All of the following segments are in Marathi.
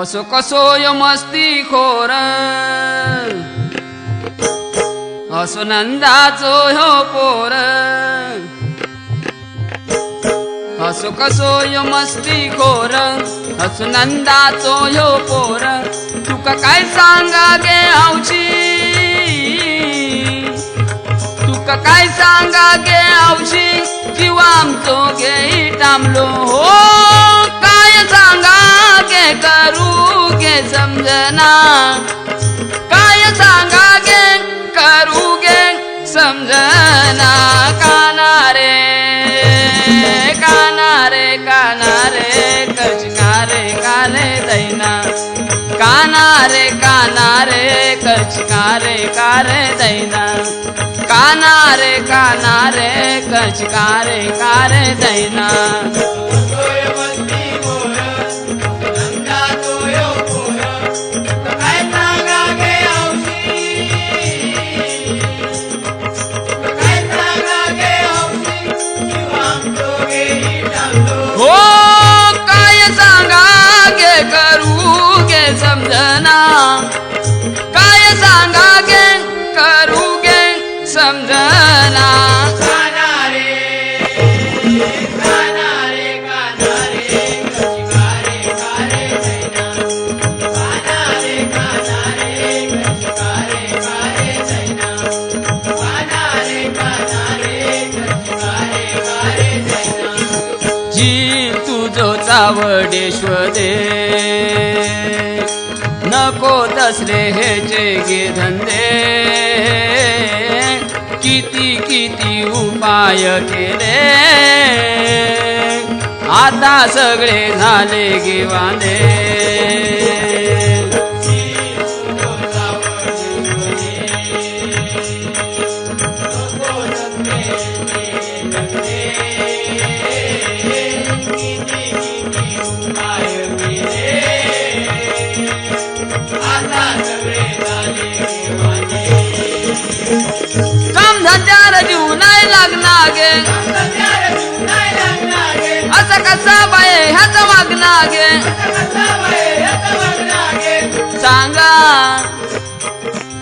असो कसोय मस्ती खोर? असो नंदाचो ह्यो पोर? असो कसोय मस्ती खोर? असो नंदाचो ह्यो पोर? तुका काय सांगा गे हावची तुका काय सांगा गे आवशी जीव आमचो गे टामलो हो काय सांगा गे कर? समजना काय सांगा गे करू गे समजना काना रे काना रे काना रे रे काले दैना काना रे काना रे रे कारे दैना काना रे काना रे रे कारे दैना। हो काय सांगा गे करू गे समजना? काय सांगा गे करू गे समजना? जी तुझो चावडेश्वरे नको दसरे हेचे जे धंदे. किती किती उपाय केले. आता सगळे झाले गे वांदे. असं कसा बाय ह्याचा वागणार आगे सांगा.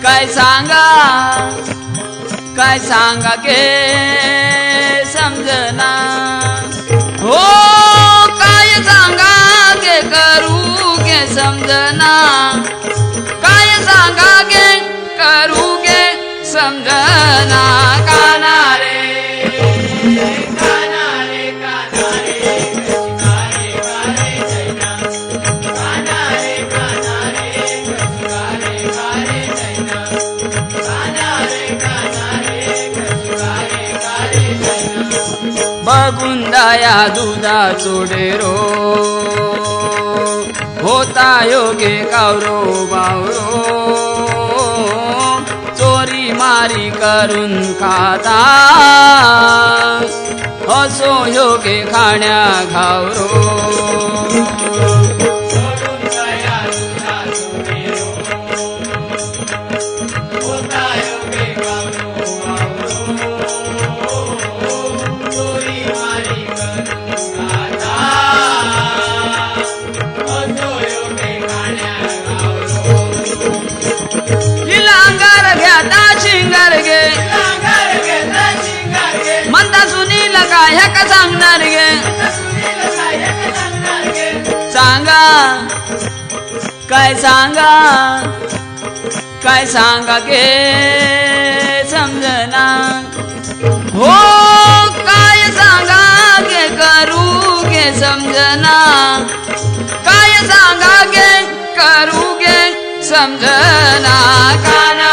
काय सांगा? काय सांगा गे? समजना. समजना काना रे कारे बघून दया दुधा चोडेरो होता योगे कावरो बावरो चोरी करून खाता. असो योगे खाण्या घावरो. काय सांगणार गे सांगा काय सांगा काय सांगा गे समजना हो काय सांगा गे करू गे समजना काय सांगा गे करू गे समजना काना